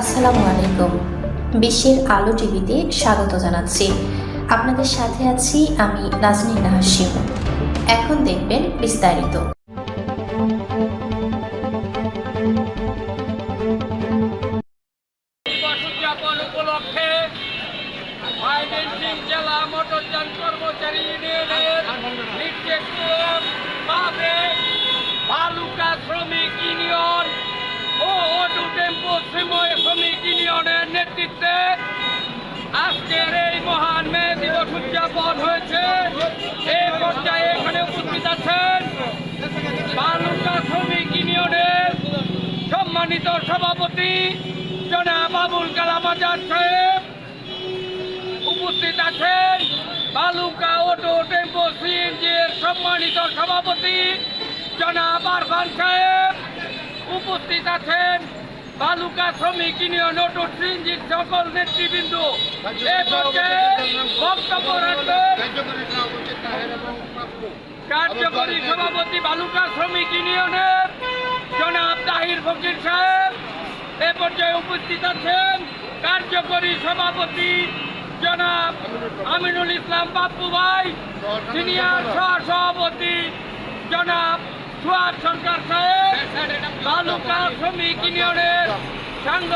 আসসালামু আলাইকুম। বিশ্বের আলো টিভিতে স্বাগত জানাচ্ছি। আপনাদের সাথে আছি আমি নাজনীন নাহাসিম এখন দেখবেন বিস্তারিত। কর্মচারী সভাপতি জনাব আবুল কালাম আজাদ সাহেব উপস্থিত আছেন। বালুকা অটো টেম্পো সিএনজির সম্মানিত সভাপতি জনাব আরফান সাহেব উপস্থিত আছেন। বালুকা শ্রমিক ইউনিয়ন অটো সিএনজির সকল নেতৃবৃন্দ। এ পর্যায়ে বক্তব্য রাখবেন। কার্যকরী সভাপতি বালুকা শ্রমিক ইউনিয়নের জনাব তাহির ফকির সাহেব এ পর্যায়ে উপস্থিত আছেন কার্যকরী সভাপতি জনাব আমিনুল ইসলাম বাপ্পু ভাই সিনিয়র সহসভাপতি জনাব সুয়াদ সরকার সাহেব তালুকা শ্রমিক ইউনিয়নের সাংগঠনিক যুগ্ম